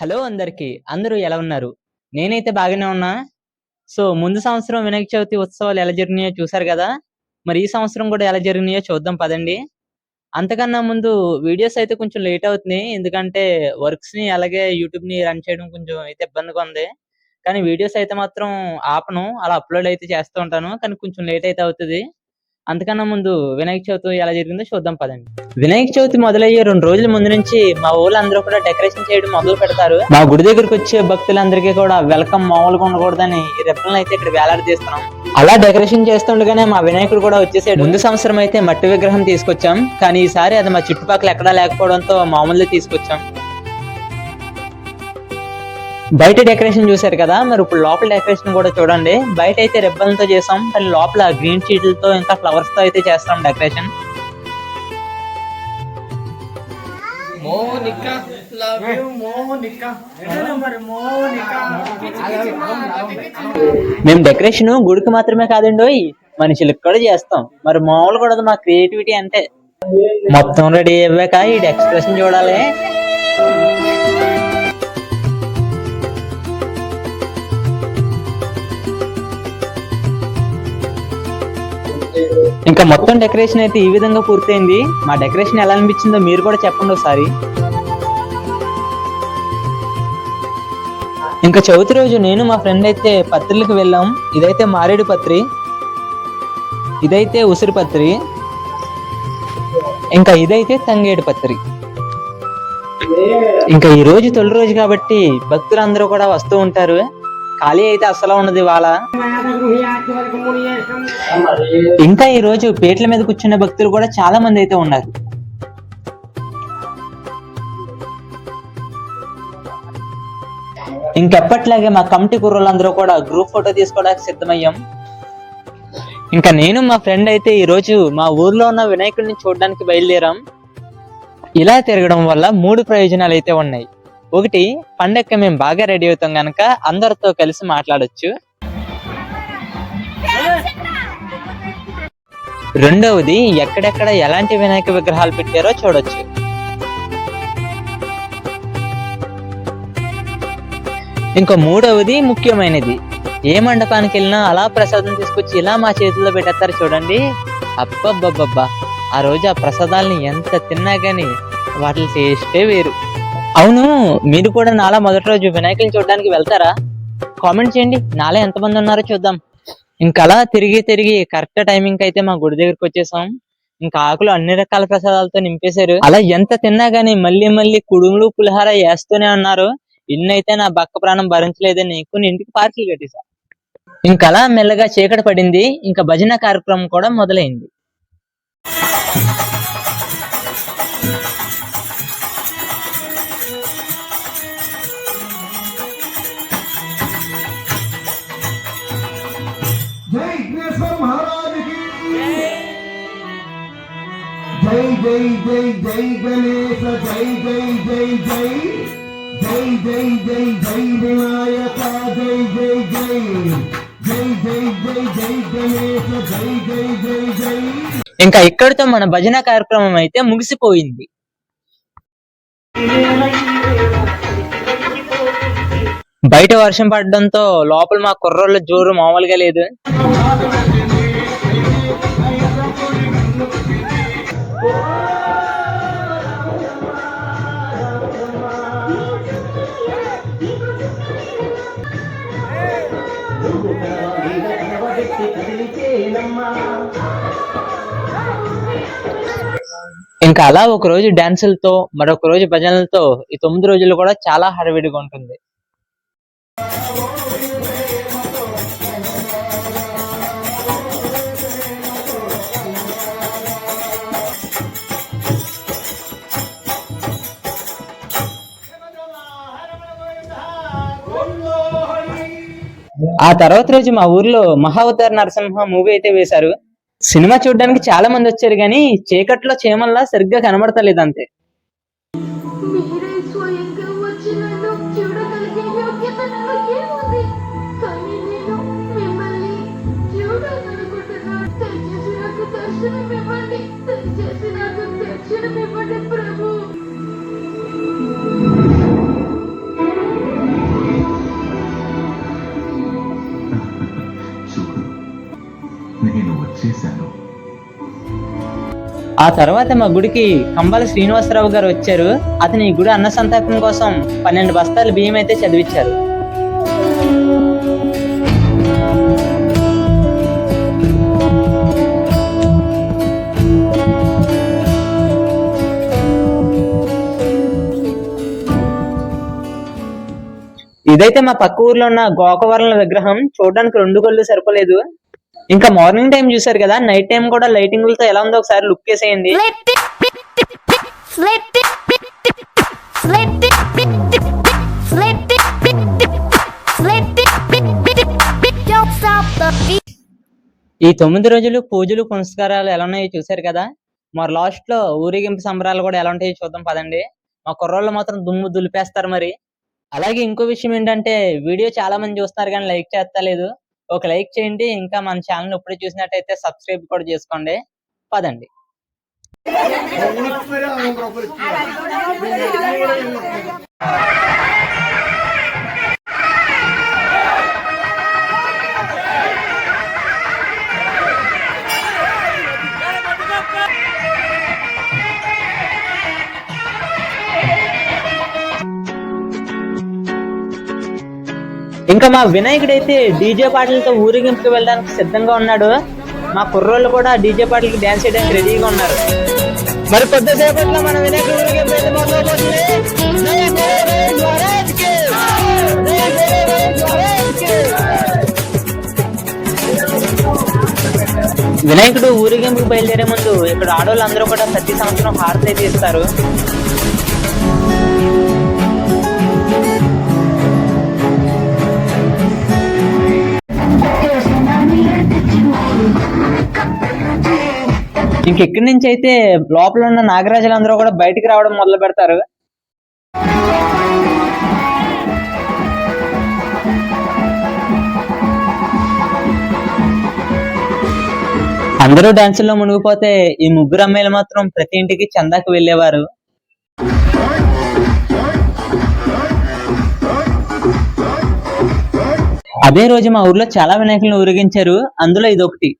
Hello అందరికి. అందరూ ఎలా ఉన్నారు? నేనైతే బాగానే ఉన్నా. సో ముందు సంవత్సరం వినాయక చవితి ఉత్సవాలు ఎలా జరిగినాయో చూసారు కదా? మరి ఈ సంవత్సరం కూడా ఎలా జరిగినాయో చూద్దాం పదండి. అంతకన్నా ముందు వీడియోస్ అయితే కొంచెం లేట్ అవుతున్నాయి. ఎందుకంటే వర్క్స్ని అలాగే యూట్యూబ్ని రన్ చేయడం కొంచెం అయితే ఇబ్బందిగా ఉంది. కానీ వీడియోస్ అయితే మాత్రం ఆపను. అలా అప్లోడ్ అయితే చేస్తూ ఉంటాను. కానీ కొంచెం లేట్ అయితే అవుతుంది. అంతకన్నా ముందు వినాయక చవితి ఎలా జరిగిందో చూద్దాం పదండి. వినాయక చవితి మొదలయ్యే రెండు రోజుల ముందు నుంచి మా ఊళ్ళో అందరూ కూడా డెకరేషన్ చేయడం మొదలు పెడతారు. మా గుడి దగ్గరకు వచ్చే భక్తులందరికీ కూడా వెల్కమ్ మామూలుగా ఉండకూడదని రెప్పలను అయితే ఇక్కడ వేలాడదీస్తున్నాం. అలా డెకరేషన్ చేస్తుండగానే మా వినాయకుడు కూడా వచ్చేసాడు. ముందు సంవత్సరం అయితే మట్టి విగ్రహం తీసుకొచ్చాం. కానీ ఈసారి అది మా చుట్టుపక్కల ఎక్కడా లేకపోవడంతో మామూలుగా తీసుకొచ్చాం. బయట డెకరేషన్ చూశారు కదా మరి ఇప్పుడు లోపల డెకరేషన్ కూడా చూడండి. బయట అయితే రిబ్బన్లతో చేసాం కానీ లోపల గ్రీన్ షీట్లతో ఇంకా ఫ్లవర్స్తో అయితే చేస్తాం డెకరేషన్. మేము డెకరేషన్ గుడికి మాత్రమే కాదండి మనుషులకు కూడా చేస్తాం. మరి మామూలు కూడా మా క్రియేటివిటీ అంటే మొత్తం రెడీ అయ్యాక ఈ ఎక్స్ప్రెషన్ చూడాలి. ఇంకా మొత్తం డెకరేషన్ అయితే ఈ విధంగా పూర్తయింది. మా డెకరేషన్ ఎలా అనిపించిందో మీరు కూడా చెప్పండి ఒకసారి. ఇంకా చవితి రోజు నేను మా ఫ్రెండ్ అయితే పత్రిలకు వెళ్ళాం. ఇదైతే మారేడు పత్రి. ఇదైతే ఉసిరి పత్రి. ఇంకా ఇదైతే తంగేడు పత్రి. ఇంకా ఈ రోజు తొలి రోజు కాబట్టి భక్తులందరూ కూడా వస్తూ ఉంటారు. ఖాళీ అయితే అసలు ఉన్నది వాళ్ళ ఇంకా ఈ రోజు పేట్ల మీద కూర్చున్న భక్తులు కూడా చాలా మంది అయితే ఉన్నారు. ఇంకెప్పట్లాగే మా కమిటీ కుర్రోళ్ళందరూ కూడా గ్రూప్ ఫోటో తీసుకోవడానికి సిద్ధమయ్యాం. ఇంకా నేను మా ఫ్రెండ్ అయితే ఈరోజు మా ఊర్లో ఉన్న వినాయకుడిని చూడడానికి బయలుదేరాం. ఇలా తిరగడం వల్ల మూడు ప్రయోజనాలు అయితే ఉన్నాయి. ఒకటి పండగకి మేము బాగా రెడీ అవుతాం గనక అందరితో కలిసి మాట్లాడొచ్చు. రెండవది ఎక్కడెక్కడ ఎలాంటి వినాయక విగ్రహాలు పెట్టారో చూడొచ్చు. ఇంకా మూడవది ముఖ్యమైనది. ఏ మండపానికి వెళ్ళినా అలా ప్రసాదం తీసుకొచ్చి ఇలా మా చేతుల్లో పెట్టేస్తారు చూడండి. అబ్బబ్బబ్బబ్బా. ఆ రోజు ఆ ప్రసాదాలని ఎంత తిన్నా కానీ వాటి టేస్టే వేరు. అవును మీరు కూడా నాలా మొదటి రోజు వినాయకుని చూడడానికి వెళ్తారా? కామెంట్ చేయండి. నాలా ఎంతమంది ఉన్నారో చూద్దాం. ఇంకా అలా తిరిగి తిరిగి కరెక్ట్ టైమింగ్ అయితే మా గుడి దగ్గరికి వచ్చేసాం. ఇంకా ఆకులు అన్ని రకాల ప్రసాదాలతో నింపేశారు. అలా ఎంత తిన్నా గానీ మళ్ళీ మళ్ళీ కుడుములు పులిహార వేస్తూనే ఉన్నారు. ఇన్నైతే నా బక్క ప్రాణం భరించలేదని కొన్ని ఇంటికి పార్కులు కట్టేశా ఇంకా అలా మెల్లగా చీకటి పడింది. ఇంకా భజన కార్యక్రమం కూడా మొదలైంది. జై జై జై గణేశ జై జై జై జై జై జై జై జై వినాయక జై జై జై జై జై జై జై గణేశ జై జై జై జై ఇంకా ఇక్కడితో మన భజన కార్యక్రమం అయితే ముగిసిపోయింది బయట వర్షం పడడంతో లోపల మా కుర్రోళ్ళ జోరు మామూలుగా లేదు ఇంకా అలా ఒక రోజు డాన్సులతో మరొక రోజు భజనలతో ఈ తొమ్మిది రోజులు కూడా చాలా హడావిడిగా ఉంటుంది. ఆ తర్వాత రోజు మా ఊర్లో మహావతార నరసింహ మూవీ అయితే వేశారు. సినిమా చూడడానికి చాలా మంది వచ్చారు కానీ చీకట్లో చీమల్లా సరిగ్గా కనబడతలేదు అంతే. ఆ తర్వాత మా గుడికి కంబాల శ్రీనివాసరావు గారు వచ్చారు. అతని ఈ గుడి అన్న సంతాపం కోసం పన్నెండు బస్తాలు బియ్యం అయితే చదివించారు ఇదైతే మా పక్క ఊర్లో ఉన్న గోకవరం విగ్రహం చూడడానికి రెండు కళ్ళు సరిపోలేదు. ఇంకా మార్నింగ్ టైం చూసారు కదా నైట్ టైం కూడా లైటింగ్లతో ఎలా ఉందో ఒకసారి లుక్ వేసేయండి. ఈ తొమ్మిది రోజులు పూజలు పునస్కారాలు ఎలా ఉన్నాయో చూసారు కదా? మరి లాస్ట్లో ఊరేగింపు సంబరాలు కూడా ఎలా ఉంటాయో చూద్దాం పదండి. మా కుర్రోళ్ళు మాత్రం దుమ్ము దులిపేస్తారు మరి. అలాగే ఇంకో విషయం ఏంటంటే వీడియో చాలా మంది చూస్తున్నారు కానీ లైక్ చేస్తా లేదు ఒక లైక్ చేయండి. ఇంకా మన ఛానల్ ఇప్పుడే చూసినట్టయితే సబ్స్క్రైబ్ కూడా చేసుకోండి. పదండి. ఇంకా మా వినాయకుడు అయితే డీజే పాటలతో ఊరేగింపుకి వెళ్ళడానికి సిద్ధంగా ఉన్నాడు. మా కుర్రోళ్ళు కూడా డీజే పాటలకి డ్యాన్స్ చేయడానికి రెడీగా ఉన్నారు. మరి కొద్దిసేపట్లో మన వినాయకుడు ఊరేగింపు అయితే మొదలవుతుంది. వినాయకుడు ఊరేగింపుకి బయలుదేరే ముందు ఇక్కడ ఆడవాళ్ళు అందరూ కూడా ప్రతి సంవత్సరం హారతి అయితే ఇస్తారు. ఇంకెక్కడి నుంచి అయితే లోపల ఉన్న నాగరాజులందరూ కూడా బయటికి రావడం మొదలు పెడతారు? అందరూ డాన్సుల్లో మునిగిపోతే ఈ ముగ్గురు అమ్మాయిలు మాత్రం ప్రతి ఇంటికి చందాకి వెళ్ళేవారు. అదే రోజు మా ఊర్లో చాలా వినాయకులను ఊరేగించారు. అందులో ఇదొకటి.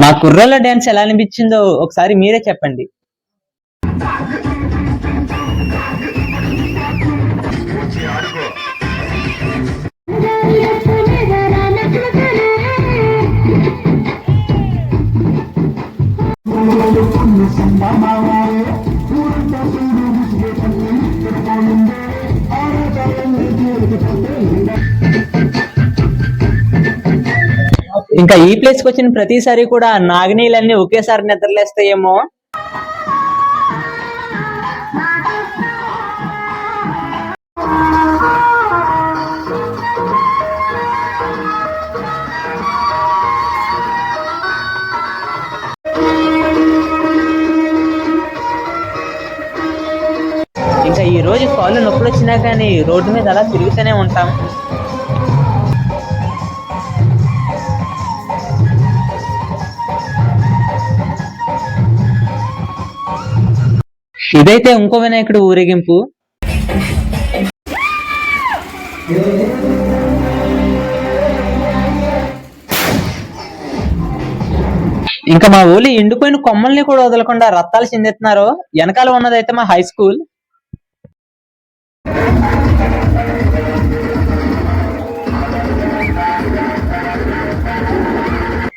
మా కుర్రోళ్ళ డ్యాన్స్ ఎలా అనిపించిందో ఒకసారి మీరే చెప్పండి. ఇంకా ఈ ప్లేస్కి వచ్చిన ప్రతిసారి కూడా నాగనీలన్నీ ఒకేసారి నిద్రలేస్తాయేమో. ఇంకా ఈ రోజు కాళ్ళు నొప్పులు వచ్చినా కానీ రోడ్డు మీద అలా తిరుగుతూనే ఉంటాం. ఇదైతే ఇంకో వినాయకుడు ఊరేగింపు. ఇంకా మా ఊళ్ళో ఎండిపోయిన కొమ్మల్ని కూడా వదలకుండా రత్తాలు చెందుతున్నారు వెనకాల ఉన్నదైతే మా హై స్కూల్.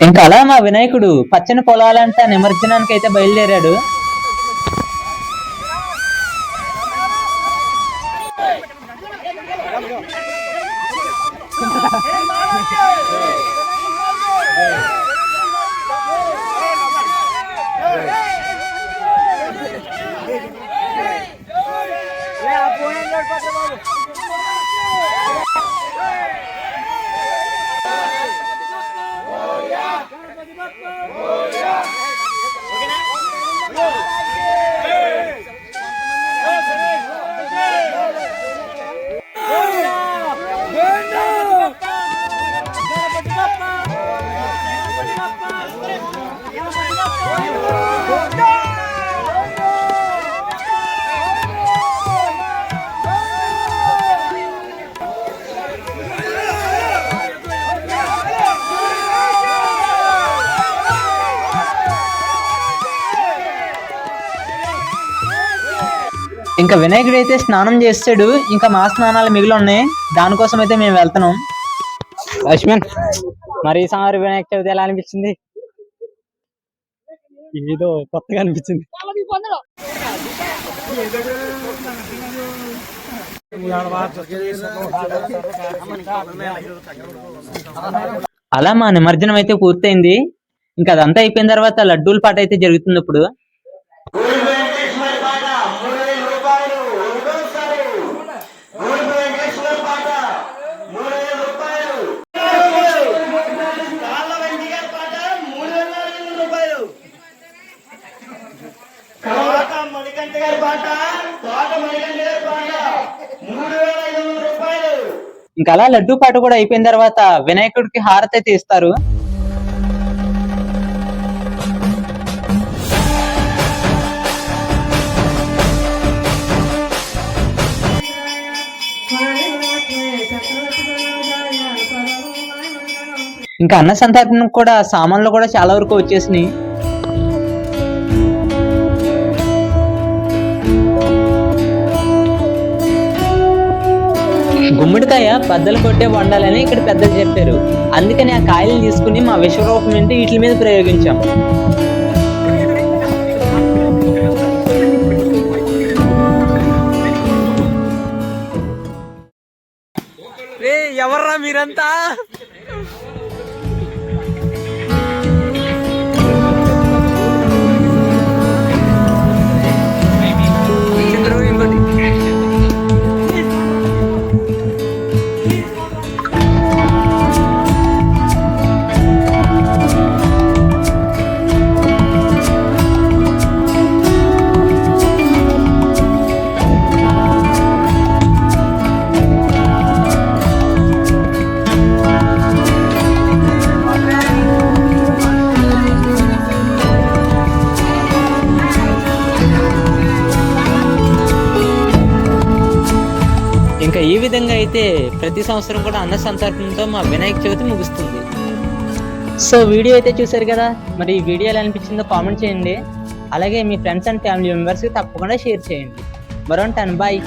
ఇంకా అలా మా వినాయకుడు పచ్చని పొలాలంట నిమజ్జనానికి అయితే బయలుదేరాడు ఇంకా వినాయకుడు అయితే స్నానం చేస్తాడు. ఇంకా మా స్నానాలు మిగిలి ఉన్నాయి. దానికోసం అయితే మేము వెళ్తున్నాం. లక్ష్మణ్ మరి ఈ వినాయక చవితి ఎలా అనిపించింది? ఏదో కొత్తగా అనిపించింది. అలా మా నిమజ్జనం అయితే పూర్తయింది. ఇంకా అదంతా అయిపోయిన తర్వాత లడ్డూల పాట అయితే జరుగుతుంది ఇప్పుడు కాళ్ళ వెంకీ గారి పాట మూడు వేల నాలుగు వందల రూపాయలు తోట మణికంఠ గారి పాట తోట మణికంఠ గారి పాట మూడు వేల ఐదు వందల రూపాయలు ఇంకా అలా లడ్డూ పాట కూడా అయిపోయిన తర్వాత వినాయకుడికి హారతి అయితే ఇస్తారు. ఇంకా అన్న సంతర్పణ కూడా సామాన్లు కూడా చాలా వరకు వచ్చేసినాయి. గుమ్మడికాయ పెద్దలు కొట్టే వండాలని ఇక్కడ పెద్దలు చెప్పారు. అందుకని ఆ కాయలను తీసుకుని మా విశ్వరూపం ఏంటి వీటి మీద ప్రయోగించాం. ఎవర్రా మీరంతా? అయితే ప్రతి సంవత్సరం కూడా అన్న సంతర్పణతో మా వినాయక చవితి ముగుస్తుంది. సో వీడియో అయితే చూశారు కదా? మరి ఈ వీడియో ఎలా అనిపించిందో కామెంట్ చేయండి. అలాగే మీ ఫ్రెండ్స్ అండ్ ఫ్యామిలీ మెంబర్స్కి తప్పకుండా షేర్ చేయండి. మరొంటాను బాయ్.